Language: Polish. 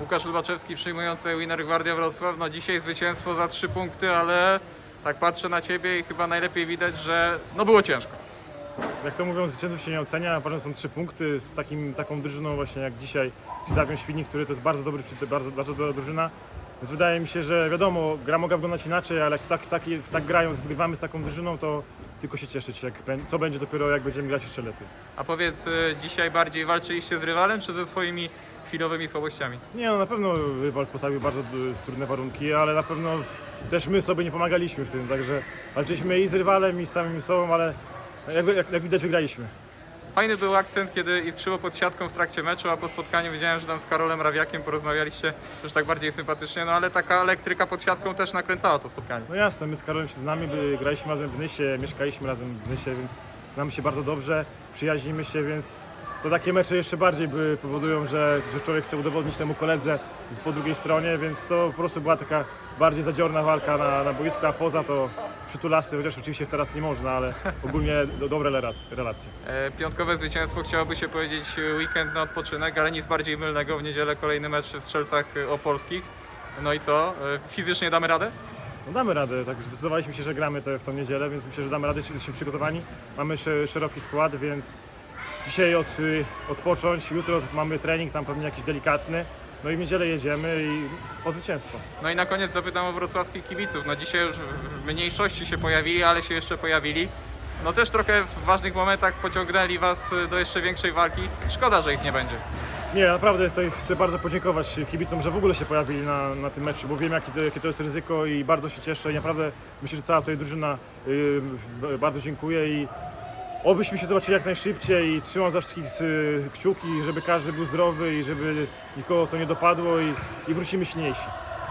Łukasz Lubaczewski przyjmujący Winner Gwardia Wrocław. No dzisiaj zwycięstwo za trzy punkty, ale tak patrzę na Ciebie i chyba najlepiej widać, że no było ciężko. Jak to mówią, zwycięstwo się nie ocenia, ważne są trzy punkty z takim, taką drużyną właśnie jak dzisiaj, Zawią Świdnik, który to jest bardzo dobry, bardzo, bardzo dobra drużyna. Więc wydaje mi się, że wiadomo, gra mogła wyglądać inaczej, ale jak tak, tak, tak grając, wygrywamy z taką drużyną, to tylko się cieszyć, jak, co będzie dopiero jak będziemy grać jeszcze lepiej. A powiedz, y, dzisiaj bardziej walczyliście z rywalem, czy ze swoimi chwilowymi słabościami? Nie no, na pewno rywal postawił bardzo trudne warunki, ale na pewno też my sobie nie pomagaliśmy w tym, także walczyliśmy i z rywalem, i z samymi sobą, ale jak, jak, jak widać wygraliśmy. Fajny był akcent, kiedy iskrzyło pod siatką w trakcie meczu, a po spotkaniu widziałem, że tam z Karolem Rawiakiem porozmawialiście już tak bardziej sympatycznie, no ale taka elektryka pod siatką też nakręcała to spotkanie. No jasne, my z Karolem się znamy, by, graliśmy razem w Nysie, mieszkaliśmy razem w Nysie, więc znamy się bardzo dobrze, przyjaźnimy się, więc to takie mecze jeszcze bardziej by powodują, że, że człowiek chce udowodnić temu koledze z po drugiej stronie, więc to po prostu była taka bardziej zadziorna walka na, na boisku, a poza to przytulasy, chociaż oczywiście teraz nie można, ale ogólnie do, dobre relacje. relacje. E, Piątkowe zwycięstwo chciałoby się powiedzieć e, weekend na odpoczynek, ale nic bardziej mylnego. W niedzielę kolejny mecz w Strzelcach e, Opolskich. No i co? E, Fizycznie damy radę? No damy radę, tak zdecydowaliśmy się, że gramy te, w tą niedzielę, więc myślę, że damy radę, jesteśmy przygotowani. Mamy sze- szeroki skład, więc dzisiaj od, y, odpocząć, jutro mamy trening tam pewnie jakiś delikatny, no i w niedzielę jedziemy i po zwycięstwo. No i na koniec zapytam o wrocławskich kibiców. No dzisiaj już w mniejszości się pojawili, ale się jeszcze pojawili. No też trochę w ważnych momentach pociągnęli Was e, do jeszcze większej walki. Szkoda, że ich nie będzie. Nie, naprawdę tutaj chcę bardzo podziękować kibicom, że w ogóle się pojawili na, na tym meczu, bo wiem jakie to, jakie to jest ryzyko i bardzo się cieszę i naprawdę myślę, że cała tutaj drużyna y, b- bardzo dziękuję i obyśmy się zobaczyli jak najszybciej i trzymam za wszystkich y, kciuki, żeby każdy był zdrowy i żeby nikogo to nie dopadło i, i wrócimy silniejsi.